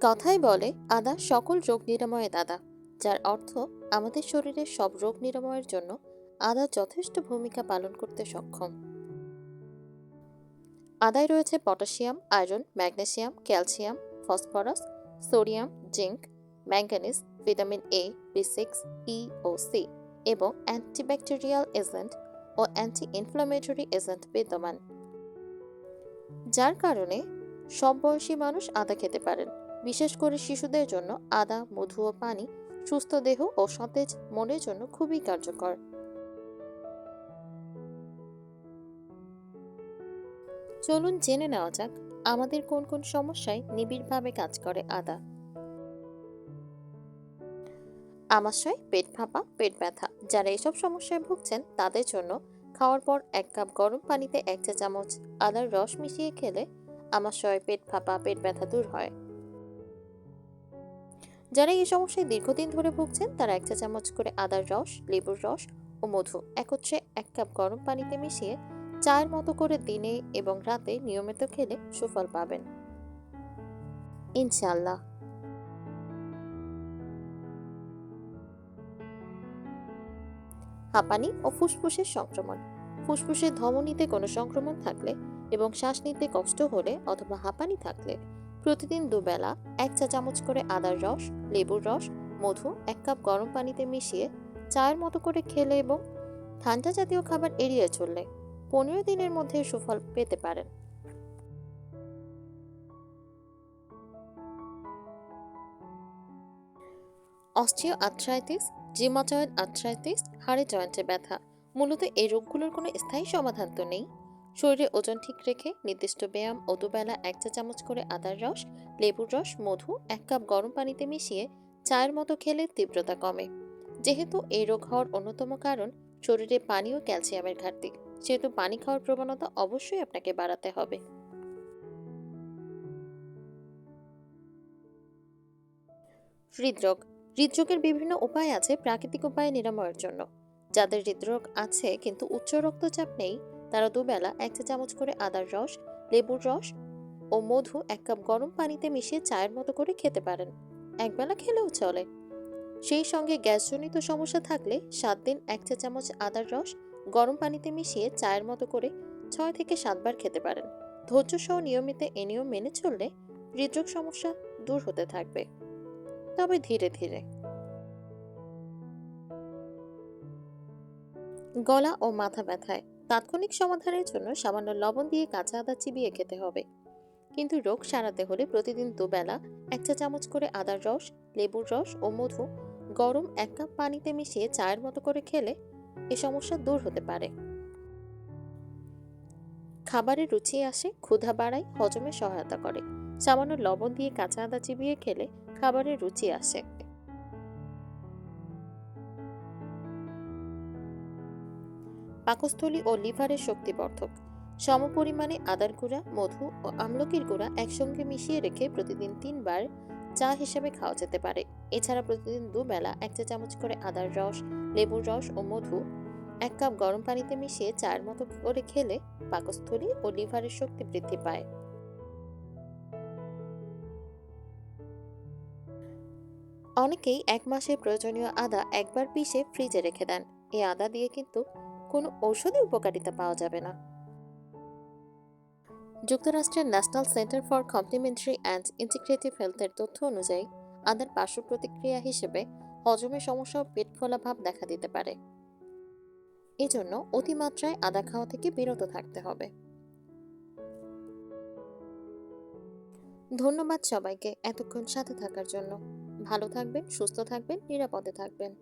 কথাই বলে, আদা সকল রোগ নিরাময়ে দাদা, যার অর্থ আমাদের শরীরের সব রোগ নিরাময়ের জন্য আদা যথেষ্ট ভূমিকা পালন করতে সক্ষম। আদায় রয়েছে potassium, iron, magnesium, calcium, phosphorus, sodium, zinc manganese vitamin A, B six, E O C এবং অ্যান্টিব্যাকটেরিয়াল এজেন্ট ও অ্যান্টি ইনফ্লামেটরি এজেন্ট বিদ্যমান। যার কারণে সব বয়সী মানুষ আদা খেতে পারেন। বিশেষ করে শিশুদের জন্য আদা, মধু ও পানি, সুস্থ দেহ ও সতেজ মনের জন্য খুবই কার্যকর। চলুন জেনে নেওয়া যাক, আমাদের কোন কোন সমস্যায় নিবিড়ভাবে কাজ করে আদা। আমাশয়, পেট ফাঁপা, পেট ব্যথা। যারা এসব সমস্যায় ভুগছেন, তাদের জন্য খাওয়ার পর এক কাপ গরম পানিতে এক চা চামচ আদার রস মিশিয়ে খেলে আমাশয়, পেট ফাঁপা, পেট ব্যথা দূর হয়। যারা এই সমস্যায় দীর্ঘদিন ধরে ভুগছেন, তারা এক চা চামচ করে আদার রস, লেবুর রস ও মধু একত্রে এক কাপ গরম পানিতে মিশিয়ে চায়ের মতো করে দিনে এবং রাতে নিয়মিত খেলে সুফল পাবেন। ইনশাল্লাহ হাঁপানি ও ফুসফুসের সংক্রমণ। ফুসফুসের ধমনীতে কোনো সংক্রমণ থাকলে এবং শ্বাস নিতে কষ্ট হলে অথবা হাঁপানি থাকলে প্রতিদিন দুবেলা এক চা চামচ করে আদার রস, লেবুর রস, মধু, এক কাপ গরম পানিতে মিশিয়ে চায়ের মতো করে খেলে এবং ঠান্ডা জাতীয় খাবার এড়িয়ে চললে পনেরো দিনের মধ্যে সুফল পেতে পারেন। অস্ট্রিও আর্থ্রাইটিস জিমাটয়েড আর্থ্রাইটিস, হাড়ে জয়েন্টে ব্যথা, মূলত এই রোগগুলোর কোনো স্থায়ী সমাধান তো নেই? শরীরে ওজন ঠিক রেখে নির্দিষ্ট ব্যায়াম ও এক চা চামচ করে আদার রস, লেবুর রস, মধু, এক কাপ গরম পানিতে মিশিয়ে চায়ের মতো খেলে তীব্রতা কমে। যেহেতু এই রোগ হওয়ার অন্যতম কারণ শরীরে পানি ও ক্যালসিয়ামের ঘাটতি। সেহেতু পানি খাওয়ার প্রবণতা অবশ্যই আপনাকে বাড়াতে হবে। হৃদরোগ। হৃদরোগের বিভিন্ন উপায় আছে প্রাকৃতিক উপায়ে নিরাময়ের জন্য। যাদের হৃদরোগ আছে কিন্তু উচ্চ রক্তচাপ নেই তারা দুবেলা এক চা চামচ করে আদার রস, লেবুর রস ও মধু এক কাপ গরম পানিতে মিশিয়ে চায়ের মতো করে খেতে পারেন। একবেলা খেলেও চলে। সেই সঙ্গে গ্যাসজনিত সমস্যা থাকলে সাত দিন এক চা চামচ আদার রস, গরম পানিতে মিশিয়ে চায়ের মতো করে ছয় থেকে সাতবার খেতে পারেন। ধৈর্য সহ নিয়মিত এ নিয়ম মেনে চললে হৃদরোগ সমস্যা দূর হতে থাকবে। তবে ধীরে ধীরে। গলা ও মাথা ব্যথায়। তাৎক্ষণিক সমাধানের জন্য সামান্য লবণ দিয়ে কাঁচা আদা চিবিয়ে খেতে হবে। কিন্তু রোগ সারাতে হলে প্রতিদিন দুবেলা এক চা চামচ করে আদার রস, লেবুর রস ও মধু গরম এক কাপ পানিতে মিশিয়ে চায়ের মতো করে খেলে এ সমস্যা দূর হতে পারে। খাবারের রুচি আসে, ক্ষুধা বাড়ায়, হজমে সহায়তা করে। সামান্য লবণ দিয়ে কাঁচা আদা চিবিয়ে খেলে খাবারের রুচি আসে। পাকস্থলী ও লিভারের শক্তিবর্ধক। সমপরিমাণে আদার গুঁড়া, মধু ও আমলকির গুঁড়া একসঙ্গে মিশিয়ে রেখে প্রতিদিন তিনবার চা হিসেবে খাওয়া যেতে পারে। এছাড়া প্রতিদিন দুবেলা এক চা চামচ করে আদার রস, লেবুর রস ও মধু এক কাপ গরম পানিতে মিশিয়ে চায়ের মতো করে খেলে পাকস্থলী ও লিভারের শক্তি বৃদ্ধি পায়। অনেকেই এক মাসের প্রয়োজনীয় আদা একবার পিষে ফ্রিজে রেখে দেন। এই আদা দিয়ে কিন্তু কোনো ঔষধি উপকারিতা পাওয়া যাবে না। যুক্তরাষ্ট্রের national centre for complementary and integrative হেলথের তথ্য অনুযায়ী, আদার পার্শ্ব প্রতিক্রিয়া হিসেবে হজমের সমস্যা ও পেট ফোলা ভাব দেখা দিতে পারে। এজন্য অতিমাত্রায় আদা খাওয়া থেকে বিরত থাকতে হবে। ধন্যবাদ সবাইকে এতক্ষণ সাথে থাকার জন্য। ভালো থাকবেন, সুস্থ থাকবেন, নিরাপদে থাকবেন।